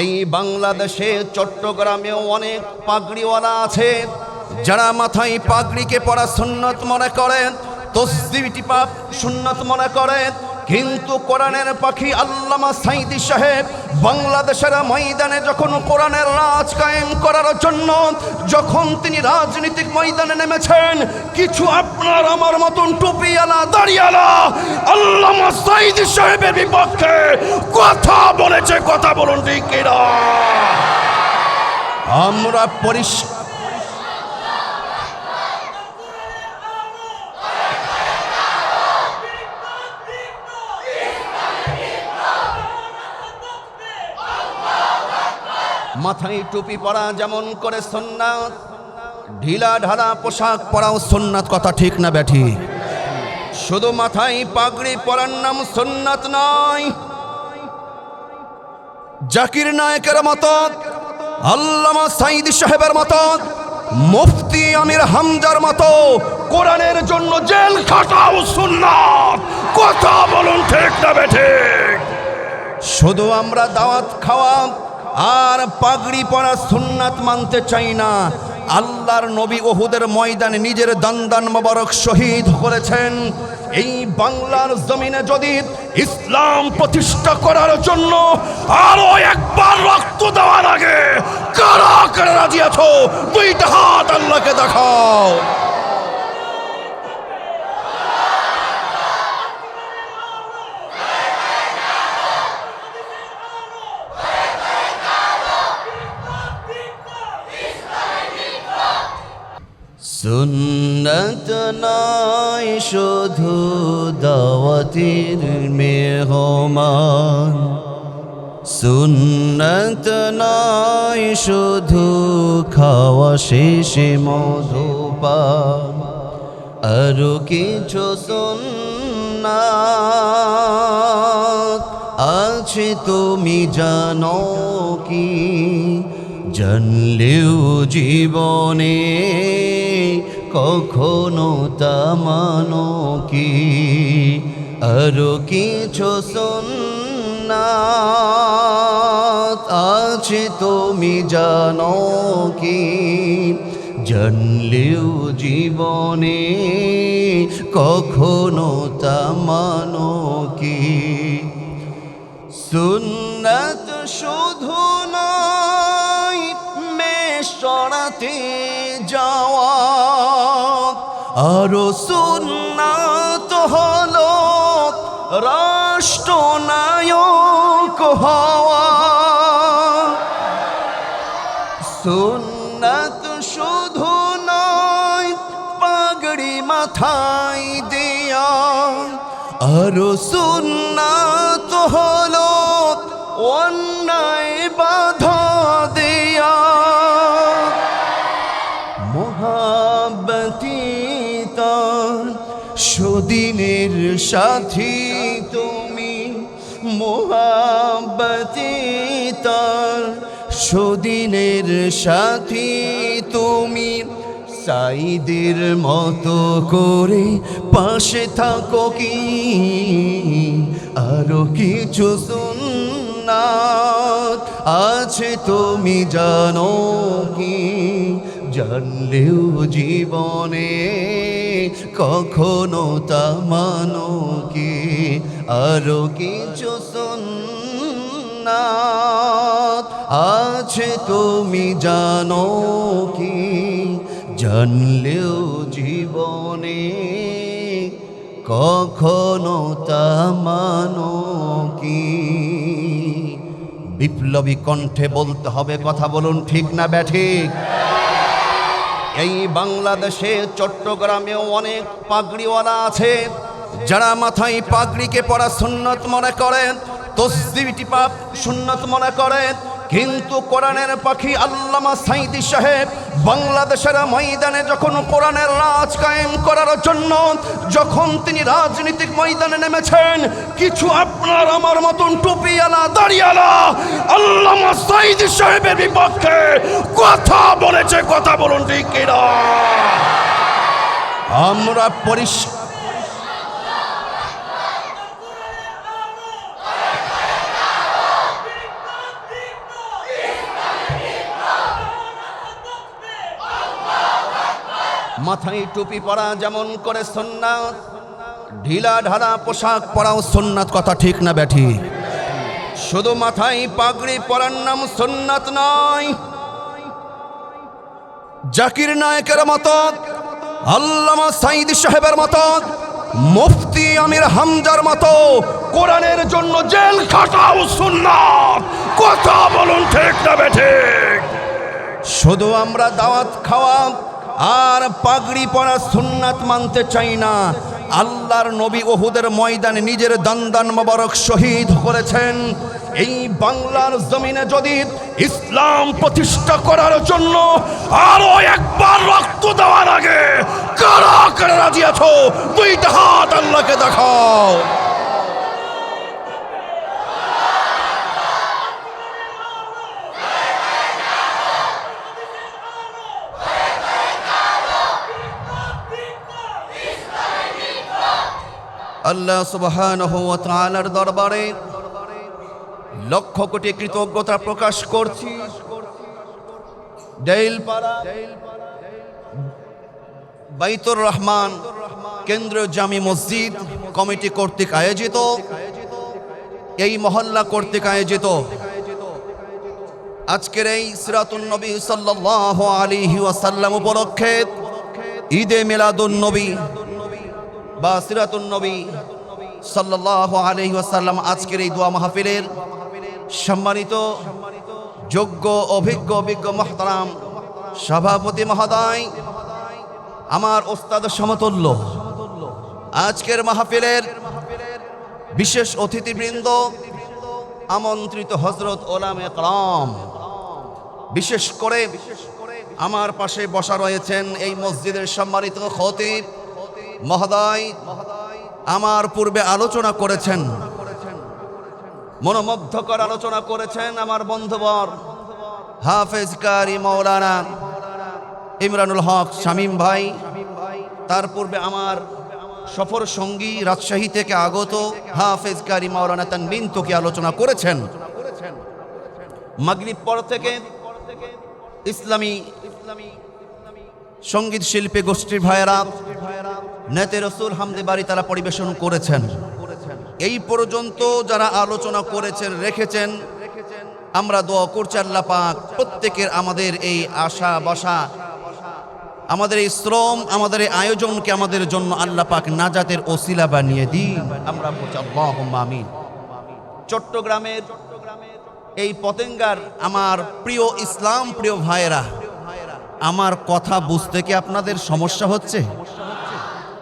এই বাংলাদেশে চট্টগ্রামেও অনেক পাগড়িওয়ালা আছে, যারা মাথায় পাগড়িকে পড়া সুন্নত মনে করেন তসদিবিটি পাপ সুন্নত মনে করেন কিন্তু কোরআনের পাখি আল্লামা সাইদি সাহেব বাংলাদেশের ময়দানে যখন কোরআনের রাজ কায়েম করার জন্য যখন তিনি রাজনৈতিক ময়দানে নেমেছেন, কিছু আপনার আমার মতন টুপিওয়ালা দাঁড়িয়ালা আল্লামা সাইদি সাহেবের বিপক্ষে কথা বলেছে, কথা বলুন ঠিক আমরা পরিষ্কার মাথায় টুপি পরা যেমন করে সন্ন্যাত ঢিলা ঢালা পোশাক পরাও সন্ন্যাত কথা ঠিক না ব্যাঠি। শুধু মাথায় পাগড়ি পরার নাম সন্ন্যাত নয়। জাকির নায়কের মতো, আল্লামা সাইদ সাহেবের মতো, মুফতি আমির হামজার মতো কোরআনের জন্য জেল খাটাও সুন্নাত কথা বলুন ঠিক না বেঠিক শুধু আমরা দাওয়াত খাওয়া আর পাগড়ি পরা সুন্নাত মানতে চাই না। আল্লাহর নবী ওহুদের ময়দানে নিজের দান্দান মোবারক শহীদ করেছেন। এই বাংলার জমিনে যদি ইসলাম প্রতিষ্ঠা করার জন্য আরও একবার রক্ত দেওয়ার আগে কারা কারা আছো? দুইটা হাত আল্লাহকে দেখাও। সুন্নত নয়, শুধু দাওয়াতির মেহমান। সুন্নত নয়, শুধু খাওয়া শেষে মধুপান। আরও কিছু সুন্নাত আছে, তুমি জানো কি? জানলেও জীবনে কখনো তা মানো কি? আরও কিছু আছে তুমি জানো কি? জানলেও জীবনে কখনো তা সুন্নাত হলো রাষ্ট্রনায়ক হওয়া। সুন্নাত শুধু নয়, পাগড়ি মাথায় দেয়া। আরও সুন্নাত হলো অন্যায় বাধা দেয়া। মোহাবতি সুদিনের সাথী তুমি মোহাবতি তার সুদিনের সাথী তুমি সাইদের মতো করে পাশে থাকো কি? আরও কিছু সুন্নাত আছে তুমি জানো কি? জানলেও জীবনে কখনো তা মানো কি? আরও কিছু সুন্নাত আছে তুমি জানো কি? জানলেও জীবনে কখনো তা মানো কি? বিপ্লবী কণ্ঠে বলতে হবে কথা বলুন ঠিক না ব্যাঠিক? এই বাংলাদেশে চট্টগ্রামেও অনেক পাগড়িওয়ালা আছে, যারা মাথায় পাগড়িকে পরা সুন্নত মনে করেন তসদিবিটি পাপ সুন্নত মনে করেন কিন্তু কোরআনের পাখি আল্লামা সাইদি সাহেব বাংলাদেশের ময়দানে যখন কোরআনের রাজ কায়েম করার জন্য যখন তিনি রাজনৈতিক ময়দানে নেমেছেন, কিছু আপনার আমার মতন টুপিওয়ালা দাঁড়িয়ালা আল্লামা সাইদি সাহেবের বিপক্ষে কথা বলেছে, কথা বলুন ঠিক কিনা? আমরা পরিষ্কার মাথায় টুপি পরা যেমন করে সন্ন্যাত ঢিলা ঢালা পোশাক পরাও সন্ন্যাত কথা ঠিক না ব্যাঠি। শুধু মাথায় পাগড়ি পরার নাম সন্ন্যাত নয়। জাকির নায়কের মতো, আল্লামা সাইদ সাহেবের মতো, মুফতি আমির হামজার মতো কোরআনের জন্য জেল খাটাও সুন্নাত কথা বলুন ঠিক না বেঠিক শুধু আমরা দাওয়াত খাওয়া আর পাগড়ি পরা সুন্নাত মানতে চাই না। আল্লাহর নবী ওহুদের ময়দানে নিজের দান দান মোবারক শহীদ করেছেন। এই বাংলার জমিনে যদি ইসলাম প্রতিষ্ঠা করার জন্য আরও একবার রক্ত দেওয়ার আগে কারা কারা রাজি আছো? দুইটা হাত আল্লাহকে দেখাও। আল্লাহ তাআলার দরবারে লক্ষ কোটি কৃতজ্ঞতা প্রকাশ করছি। বাইতুর রহমান কেন্দ্রীয় জামি মসজিদ কমিটি কর্তৃক আয়োজিত, এই মহল্লা কর্তৃক আয়োজিত। আজকের এই সিরাতুন নবী সাল্লাল্লাহু আলাইহি ওয়াসাল্লাম উপলক্ষে ঈদে মিলাদুন নবী বা সিরাতুন নবী সাল্লাল্লাহু আলাইহি ওয়াসাল্লাম আজকের এই দোয়া মাহফিলের সম্মানিত, যোগ্য, অভিজ্ঞ অভিজ্ঞ মহতারাম সভাপতি মহোদয়, আমার ওস্তাদ সমতুল্য, আজকের মাহফিলের বিশেষ অতিথিবৃন্দ, আমন্ত্রিত হজরত ওলাম একরাম। বিশেষ করে আমার পাশে বসা রয়েছেন এই মসজিদের সম্মানিত খতিব মহোদয়, আমার পূর্বে আলোচনা করেছেন। মনোমুগ্ধকর আলোচনা করেছেন আমার বন্ধুবর হাফেজ কারি মৌলানা ইমরানুল হক শামীম ভাই। তার পূর্বে আমার সফর সঙ্গী, রাজশাহী থেকে আগত হাফেজ কারি মৌলানা তানবিন তোকে আলোচনা করেছেন। মাগরিব পর থেকে ইসলামী সংগীত শিল্পী গোষ্ঠীর ভাইয়েরা নেতে রসুল হামদে বাড়ি তারা পরিবেশন করেছেন। এই পর্যন্ত যারা আলোচনা করেছেন, রেখেছেন, আমরা দোয়া করছি আল্লাহ পাক প্রত্যেকের আমাদের এই আশা, বসা, আমাদের এই শ্রম, আমাদের এই আয়োজনকে আমাদের জন্য আল্লাহ পাক নাজাতের ওসিলা বানিয়ে দিন। আমরা বলছি আল্লাহ চট্টগ্রামের এই পতেঙ্গার আমার প্রিয় ইসলাম প্রিয় ভাইয়েরা, আমার কথা বুঝতে কি আপনাদের সমস্যা হচ্ছে?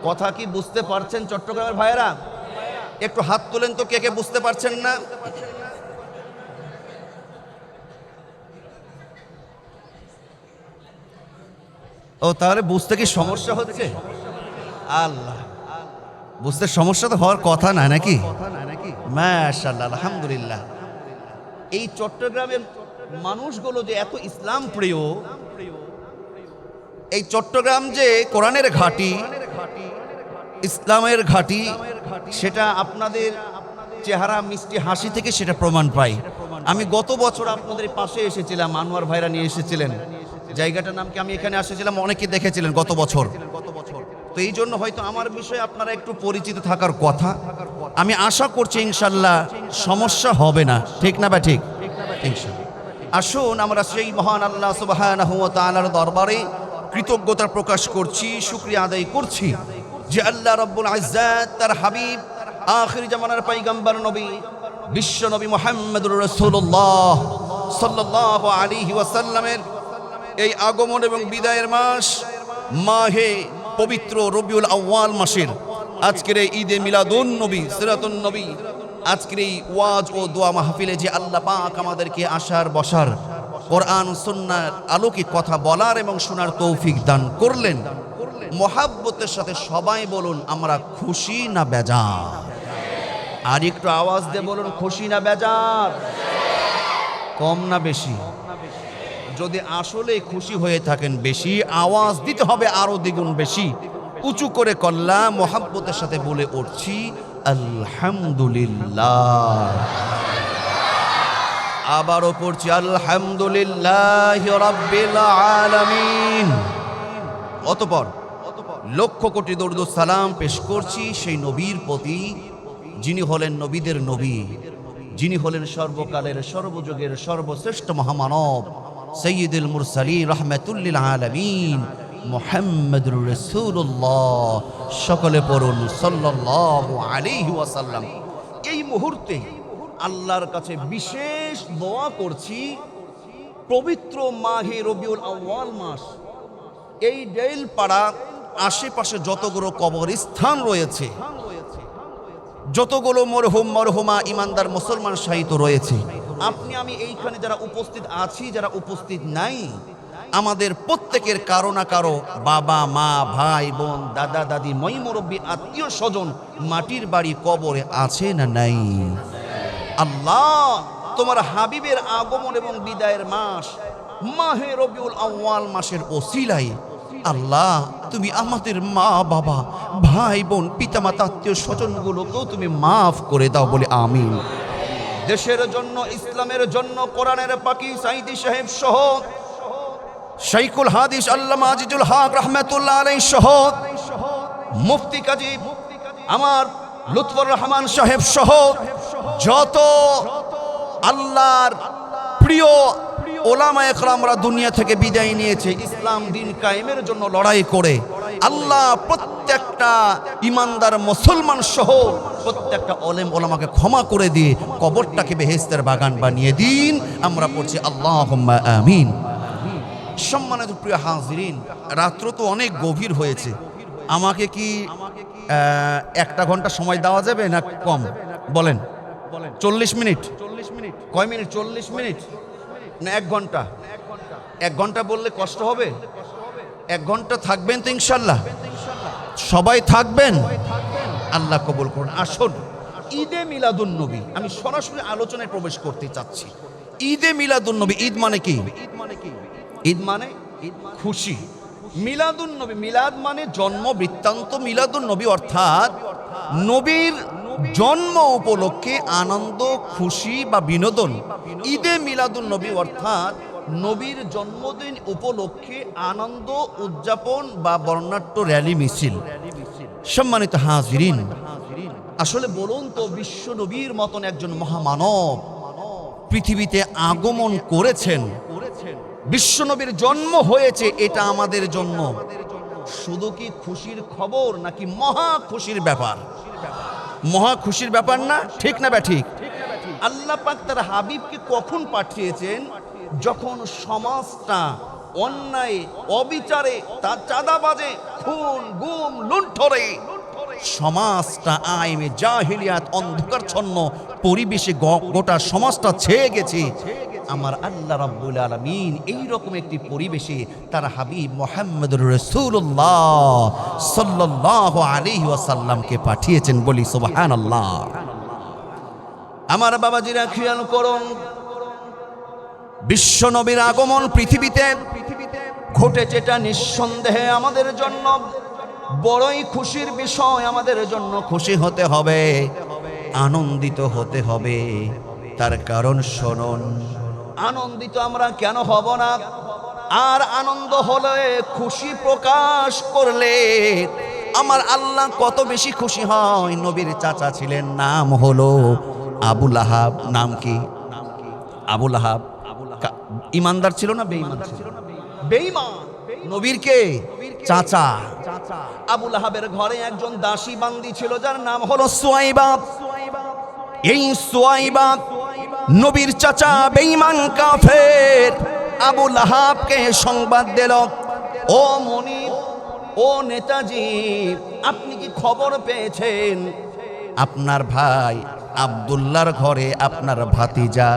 কথা কি বুঝতে পারছেন চট্টগ্রামের ভাইয়েরা? একটু হাত তোলেন তো কে কে বুঝতে পারছেন না? ও, তাহলে বুঝতে কি সমস্যা হচ্ছে? আল্লাহ। বুঝতে সমস্যা তো হওয়ার কথা না, নাকি? আলহামদুলিল্লাহ। এই চট্টগ্রামের মানুষগুলো যে এত ইসলাম প্রিয়, এই চট্টগ্রাম যে কোরআনের ঘাটি ইসলামের ঘাটি সেটা আপনাদের চেহারা মিষ্টি হাসি থেকে সেটা প্রমাণ পাই আমি গত বছর আপনাদের পাশে এসেছিলাম আনোয়ার ভাইরা নিয়ে এসেছিলেন। জায়গাটার নাম কি আমি এখানে এসেছিলাম অনেকে দেখেছিলেন গত বছর। গত বছর তো এই জন্য হয়তো আমার বিষয়ে আপনারা একটু পরিচিত থাকার কথা। আমি আশা করছি ইনশাল্লাহ সমস্যা হবে না। ঠিক না বা ঠিক? ইনশাল্লাহ। আসুন আমরা সেই মহান আল্লাহ তাআলার দরবারে কৃতজ্ঞতা প্রকাশ করছি, শুক্রিয়া আদায় করছি যে আল্লাহ রব্বুল আজ্জাত তার হাবিব, আখির জামানার পয়গম্বর নবী, বিশ্ব নবী মুহাম্মদুর রাসূলুল্লাহ সাল্লাল্লাহু আলাইহি ওয়াসাল্লামের এই আগমন এবং বিদায়ের মাস, মাহে পবিত্র রবিউল আউয়াল মাসের আজকের এই ঈদে মিলাদুন নবী, সিরাতুন নবী, আজকের এই ওয়াজ ও দোয়া মাহফিলে যে আল্লাহ পাক আমাদেরকে আসার বসার কোরআন সুন্নার আলোকে কথা বলার এবং শোনার তৌফিক দান করলেন। মহাব্বতের সাথে সবাই বলুন, আমরা খুশি না বেজার? আর একটু আওয়াজ দিয়ে বলুন, খুশি না বেজার? কম না বেশি? যদি আসলে খুশি হয়ে থাকেন বেশি, আওয়াজ দিতে হবে আরও দ্বিগুণ বেশি। উঁচু করে কল্লা, মোহাব্বতের সাথে বলে উঠছি, আলহামদুলিল্লাহ। আবারও পড়ছি, আলহামদুলিল্লাহ রব্বিল আলামিন। অতপর লক্ষ কোটি দরুদ সালাম পেশ করছি সেই নবীর প্রতি, যিনি হলেন নবীদের নবী, যিনি হলেন সর্বকালের, সর্বযুগের সর্বশ্রেষ্ঠ মহামানব, সৈয়দুল মুরসালিন রহমাতুল্লিল আলামিন, মোহাম্মদুর রসুল্লাহ সকলে পড়ুন, সাল্লাল্লাহু আলাইহি ওয়াসাল্লাম। এই মুহূর্তে আল্লাহর কাছে বিশেষ দোয়া করছি, পবিত্র মাহে রবিউল আউয়াল মাস। এই ডেইলপাড়া আশেপাশে যতগুলো কবরস্থান রয়েছে, যতগুলো মরহুম মরহুমা ইমানদার মুসলমান সাহিত্য রয়েছে, আপনি আমি এইখানে যারা উপস্থিত আছি, যারা উপস্থিত নাই, আমাদের প্রত্যেকের কারও না কারও বাবা, মা, ভাই, বোন, দাদা, দাদি মই মুরব্বী আত্মীয় স্বজন মাটির বাড়ি কবরে আছে না নাই? আল্লাহ, তোমার হাবিবের আগমন এবং বিদায়ের মাস মাহে রবিউল আউয়াল মাসের ওসিলাই আল্লাহ, তুমি আমাদের মা, বাবা, ভাই, বোন, পিতামাতা, আত্মীয় স্বজনগুলোকেও তুমি মাফ করে দাও বলে আমি দেশের জন্য, ইসলামের জন্য, কোরআনের পাকি সাইদি সাহেব সহ শাইকুল হাদিস আল্লামা আজিজুল হক রহমাতুল্লাহ আলাই সহ মুফতি কাজী আমার লুৎফর রহমান সাহেব সহ যত আল্লাহর প্রিয় ওলামা একরামরা দুনিয়া থেকে বিদায় নিয়েছে, ইসলাম দিন কায়েমের জন্য লড়াই করে, আল্লাহ প্রত্যেকটা ইমানদার মুসলমান সহ প্রত্যেকটা ওলেম ওলামাকে ক্ষমা করে দিয়ে কবরটাকে বেহেস্তের বাগান বানিয়ে দিন। আমরা পড়ছি আল্লাহ আমিন। সম্মানিত প্রিয় হাজিরিন, রাত্র তো অনেক গভীর হয়েছে। আমাকে কি একটা ঘণ্টা সময় দেওয়া যাবে না কম? বলেন। চল্লিশ মিনিট। চল্লিশ মিনিট। কয় মিনিট? চল্লিশ মিনিট। না এক ঘণ্টা। এক ঘণ্টা বললে কষ্ট হবে? এক ঘণ্টা থাকবেন তো ইনশাল্লাহ। সবাই থাকবেন। আল্লাহ কবুল করুন। আসুন ঈদে মিলাদুন নবী। আমি সরাসরি আলোচনায় প্রবেশ করতে চাচ্ছি। ঈদে মিলাদুন নবী ঈদ মানে কি ঈদ মানে কি? ঈদ মানে খুশি। মিলাদুন নবী মিলাদ মানে জন্ম বৃত্তান্ত মিলাদুন নবী অর্থাৎ নবীর জন্ম উপলক্ষে আনন্দ, খুশি বা বিনোদন। ঈদে মিলাদুল নবী অর্থাৎ নবীর জন্মদিন উপলক্ষে আনন্দ, উদযাপন বা বর্ণাঢ্য র্যালি মিছিল। সম্মানিত হাজিরিন, আসলে বলুন তো, বিশ্ব নবীর মতন একজন মহামানব পৃথিবীতে আগমন করেছেন। বিশ্বনবীর জন্ম হয়েছে এটা আমাদের জন্য। শুধু কি খুশির খবর নাকি মহা খুশির ব্যাপার? মহা খুশির ব্যাপার না, ঠিক না ব্যাঠিক? আল্লাহ পাক তার হাবিবকে কখন পাঠিয়েছেন? যখন সমাজটা অন্যায়, অবিচারে, তার চাঁদাবাজে, খুন, গুম লুণ্ঠরে সমাজটা আইমে জাহিলিয়াত অন্ধকারছন্ন পরিবেশে গোটা সমাজটা ছেয়ে গেছে। আমার আল্লাহ রাব্বুল আলামিন এইরকম একটি পরিবেশে তার হাবিব মোহাম্মদুর রসুল্লাহ সাল্লাল্লাহু আলাইহি ওয়াসাল্লামকে পাঠিয়েছেন বলি সুবহানাল্লাহ। আমার বাবাজিরা, খেয়াল করুন, বিশ্ব নবীর আগমন পৃথিবীতে ঘটে যেটা নিঃসন্দেহে আমাদের জন্য। বড়ই খুশির বিষয়, আমাদের জন্য খুশি হতে হবে, আনন্দিত হতে হবে। তার কারণ শুনুন আনন্দিত আমরা কেন হব না? আর আনন্দ হলে খুশি প্রকাশ করলে আমার আল্লাহ কত বেশি খুশি হয়। নবীর চাচা ছিলেন, নাম হলো আবুল আহাব নাম কি? আবুল আহাব ইমানদার ছিল না বেঈমান ছিল? না বেঈমান। নবীর কে? চাচা। আবুল আহাবের ঘরে একজন দাসী বান্দি ছিল, যার নাম হলো সোয়াইবা। এই সোয়াইবা নবীর চাচা বেঈমান কাফের। আবু লাহাবকে সংবাদ দিল, ও মনির ও নেতাজি, আপনি কি খবর পেয়েছেন? আপনার ভাই আব্দুল্লাহর ঘরে আপনার ভাতিজা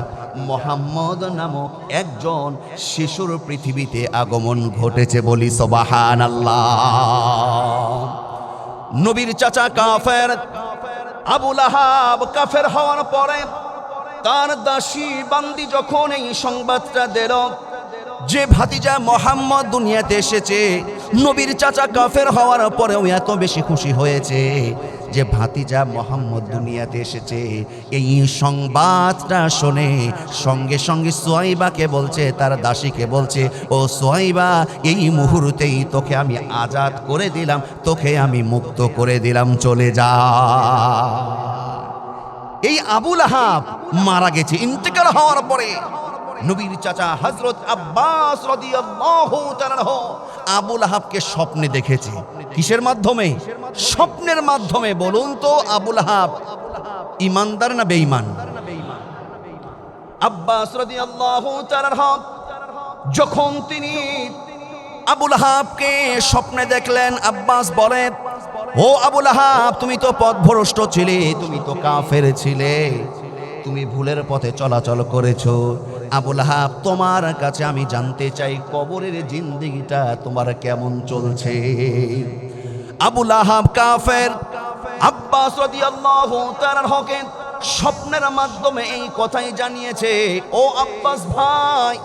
মোহাম্মদ নামক একজন শিশুর পৃথিবীতে আগমন ঘটেছে বলি সবাহান আল্লাহ নবীর চাচা কাফের আবুল আহাব কাফের হওয়ার পরে তার দাসী বান্দি যখন এই সংবাদটা দিল যে ভাতিজা মোহাম্মদ দুনিয়াতে এসেছে, নবীর চাচা কাফের হওয়ার পরেও এত বেশি খুশি হয়েছে যে ভাতিজা মোহাম্মদ দুনিয়াতে এসেছে। এই সংবাদটা শুনে সঙ্গে সঙ্গে সোয়াইবাকে বলছে, তার দাসীকে বলছে, ও সোয়াইবা এই মুহূর্তেই তোকে আমি আজাদ করে দিলাম, তোকে আমি মুক্ত করে দিলাম, চলে যা। এই আবুল আহাব মারা গেছে, ইন্তেকাল হওয়ার পরে। নবীর চাচা হজরত আব্বাস আবুল আহাবকে স্বপ্নে দেখেছে। কিসের মাধ্যমে? স্বপ্নের মাধ্যমে, বলুন তো আবুল আহাব ইমানদার না বেঈমান? আব্বাস যখন তিনি আবুল আহাবকে স্বপ্নে দেখলেন, আব্বাস বলে ও আবুল আহাব তুমি তো পথভ্রষ্ট ছিলে, তুমি তো কাফের ছিলে। তুমি ভুলের পথে চলাচল করেছ। আবুল আহাব তোমার কাছে আমি জানতে চাই, কবরের জিন্দিগিটা তোমার কেমন চলছে? আবুল আহাব কাফের। আব্বাস রাদিয়াল্লাহু তাআলার হকে স্বপ্নের মাধ্যমে এই কথাই জানিয়েছে, ও আব্বাস ভাই,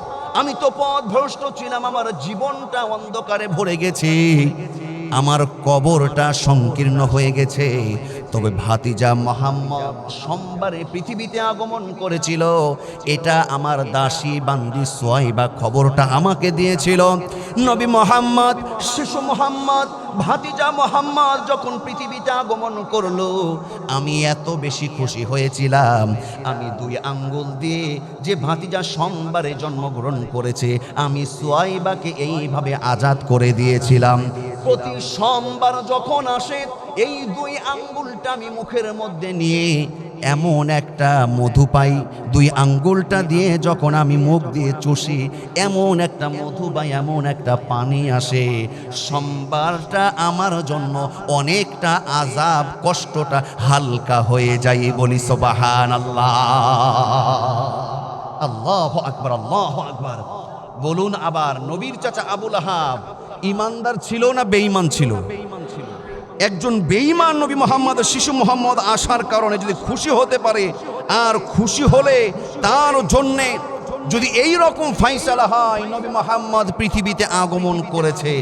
আমি তো পথ ভ্রষ্ট ছিলাম, আমার জীবনটা অন্ধকারে ভরে গেছে। আমার কবরটা সংকীর্ণ হয়ে গেছে। তবে ভাতিজা মোহাম্মদ সোমবারে পৃথিবীতে আগমন করেছিল। এটা আমার দাসী বান্দি সোয়াইবা খবরটা আমাকে দিয়েছিল। নবী মোহাম্মদ, শিশু মোহাম্মদ ভাতিজা মোহাম্মদ যখন পৃথিবীতে আগমন করল, আমি এত বেশি খুশি হয়েছিলাম। আমি দুই আঙ্গুল দিয়ে যে ভাতিজা সোমবারে জন্মগ্রহণ করেছে, আমি সোয়াইবাকে এইভাবে আজাদ করে দিয়েছিলাম। প্রতি সোমবার যখন আসে, এই দুই আঙ্গুলটা আমি মুখের মধ্যে নিয়ে এমন একটা মধু পাই, দুই আঙ্গুলটা দিয়ে যখন আমি মুখ দিয়ে চষি, এমন একটা মধু পাই এমন একটা পানি আসে। সোমবারটা আমার জন্য অনেকটা আজাব কষ্টটা হালকা হয়ে যায় বলি সোবাহান আল্লাহ আল্লাহ আকবর, আল্লাহ আকবার। বলুন আবার, নবীর চাচা আবুল আহাব, ইমানদার ছিল না বেঈমান ছিল? একজন বেঈমান নবী মোহাম্মদ, শিশু মোহাম্মদ আসার কারণে যদি খুশি হতে পারে, আর খুশি হলে তার জন্যে যদি এই রকম ফাইসালা হয়, নবী মোহাম্মদ পৃথিবীতে আগমন করেছে।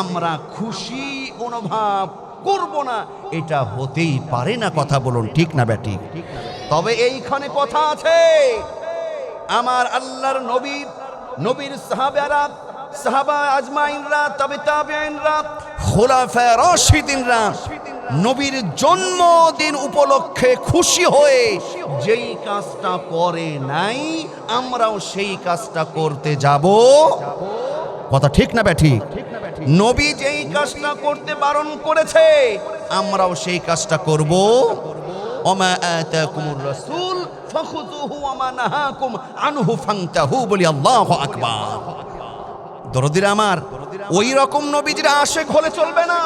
আমরা খুশি অনুভব করব না, এটা হতেই পারে না কথা বলুন, ঠিক না ব্যাটি? তবে এইখানে কথা আছে, আমার আল্লাহর নবী, নবীর সাহাবারা, সাহাবা আজমাইনরা, তবে তাবেইনরা খোলাফা রশিদিনরা নবীর জন্মদিন উপলক্ষে খুশি হয়ে, যেই কাজটা করে নাই, আমরাও সেই কাজটা করতে যাব। কথা ঠিক না ব্যাঠি? নবী যেই কাজটা করতে বারণ করেছে, আমরাও সেই কাজটা করব। ওমা আতাকুমুর রাসূল, ফাখুযুহু ওয়া মা নাহাকুম আনহু ফান্তাহু বলি আল্লাহু আকবার। দরদির আমার। ওই রকম নবীজিরা আশেক হলে চলবে না।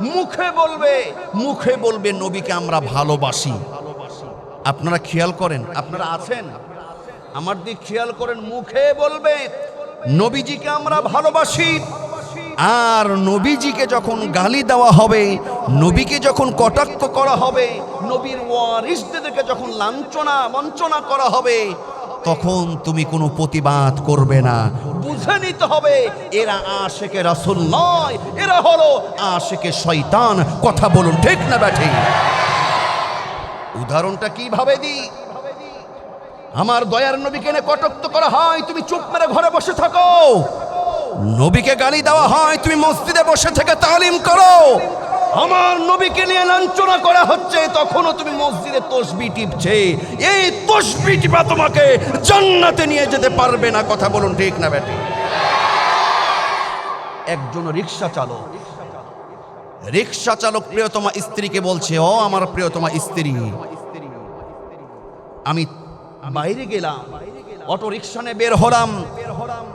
মুখে বলবে মুখে বলবে, নবীকে আমরা ভালোবাসি। আপনারা খেয়াল করেন, আপনারা আছেন? আমার দিক খেয়াল করেন, মুখে বলবে, নবীজিকে আমরা ভালোবাসি। আর নবীজিকে যখন গালি দেওয়া হবে, নবীকে যখন কটাক্ষ করা হবে, নবীর ওয়ারিসদেরকে যখন লাঞ্ছনা, বঞ্চনা করা হবে তখন তুমি কোনো প্রতিবাদ করবে না। বুঝে নিতে হবে, এরা আশেকে রাসূল নয়, এরা হলো আশেকে শয়তান। কথা বলুন, ঠিক না ব্যাঠি? উদাহরণটা কীভাবে দিই? আমার দয়ার নবীকে এনে কটাক্ষ করা হয়, তুমি চুপ মেরে ঘরে বসে থাকো। নবীকে গালি দেওয়া হয়, তুমি মসজিদে বসে থেকে তালিম করো। আমার নবীকে নিয়ে লাঞ্ছনা করা হচ্ছে, তখনও তুমি মসজিদে তসবি টিপছে। এই তসবি টিপা তোমাকে জান্নাতে নিয়ে যেতে পারবে না, কথা বলুন ঠিক না বেটি একজন রিক্সা চালক রিক্সা চালক প্রিয়তমা স্ত্রীকে বলছে, ও আমার প্রিয়তমা স্ত্রী, আমি বাইরে গেলাম, অটো রিক্সা নিয়ে বের হলাম।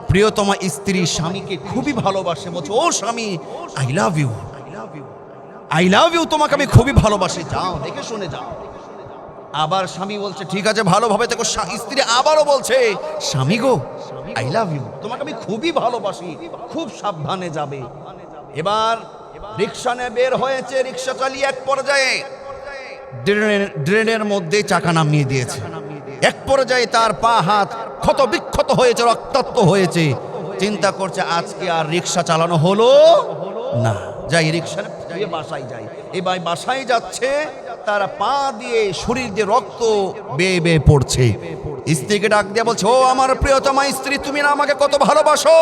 প্রিয়তমা স্ত্রী স্বামীকে খুবই ভালোবাসে, বলছে, ও স্বামী I love you I love you তোমাকে আমি খুবই ভালোবাসি। যাও, দেখে শুনে যাও। আবার স্বামী বলছে, ঠিক আছে, ভালোভাবে দেখো স্ত্রী আবারও বলছে, স্বামী গো আই লাভ ইউ তোমাকে আমি খুবই ভালোবাসি, খুব সাবধানে যাবে। এবার রিক্সা নিয়ে বের হয়েছে রিক্সা চালিয়ে এক পর্যায়ে ড্রেনের মধ্যে চাকা নামিয়ে দিয়েছে। এক পর্যায়ে তার পা, হাত ক্ষত বিক্ষত হয়েছে, রক্তাক্ত হয়েছে। চিন্তা করছে, আজকে আর রিক্সা চালানো হলো না। যাই রিক্সা ধুয়ে বাসায় যায় এবার বাসায় যাচ্ছে, তারা পা দিয়ে শরীর দিয়ে রক্ত বেয়ে বেয়ে পড়ছে। স্ত্রীকে ডাক দিয়ে বলছে, ও আমার প্রিয়তমা স্ত্রী, তুমি না আমাকে কত ভালোবাসো?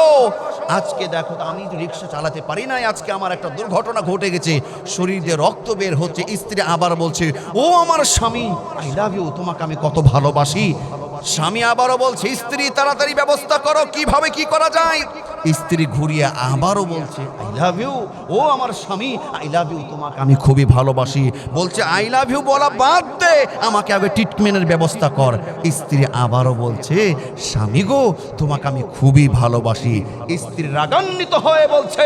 আজকে দেখো আমি রিক্সা চালাতে পারি নাই, আজকে আমার একটা দুর্ঘটনা ঘটে গেছে। শরীর দিয়ে রক্ত বের হচ্ছে। স্ত্রী আবার বলছে, ও আমার স্বামী আই লাভ ইউ তোমাকে আমি কত ভালোবাসি। স্বামী আবারও বলছে, স্ত্রী, তাড়াতাড়ি ব্যবস্থা করো, কীভাবে কি করা যায়? স্ত্রী ঘুরিয়ে আবারও বলছে আই লাভ ইউ ও আমার স্বামী আই লাভ ইউ তোমাকে আমি খুবই ভালোবাসি। বলছে আই লাভ ইউ বলা বাদ দে, আমাকে আগে ট্রিটমেন্টের ব্যবস্থা কর। স্ত্রী আবারও বলছে, স্বামী গো, তোমাকে আমি খুবই ভালোবাসি। স্ত্রী রাগান্বিত হয়ে বলছে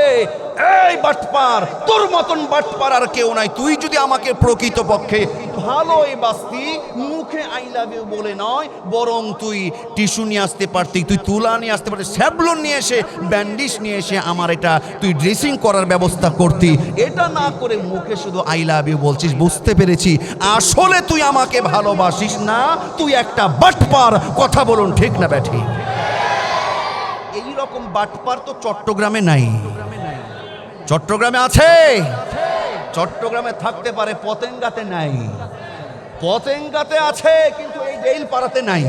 এই বাটপার, তোর মতন বাটপার আর কেউ নাই। তুই যদি আমাকে প্রকৃত পক্ষে ভালোই বাসতি মুখে আই লাভ ইউ বলে নয়, বরং তুই টিস্যু নিয়ে আসতে পারতি, তুই তুলা নিয়ে আসতে পারতি স্যাবলন নিয়ে এসে ব্যান্ডিজ নিয়ে এসে আমার এটা, তুই ড্রেসিং করার ব্যবস্থা করতি। এটা না করে মুখে শুধু আই লাভ ইউ বলছিস, বুঝতে পেরেছি। আসলে তুই আমাকে ভালোবাসিস না, তুই একটা বাটপার, কথা বলুন ঠিক না, ব্যাঠি? এই রকম বাটপার তো চট্টগ্রামে নাই। চট্টগ্রামে আছে। চট্টগ্রামে থাকতে পারে পতেঙ্গাতে নাই। পতেঙ্গাতে আছে কিন্তু এই জেল পাড়াতে নাই।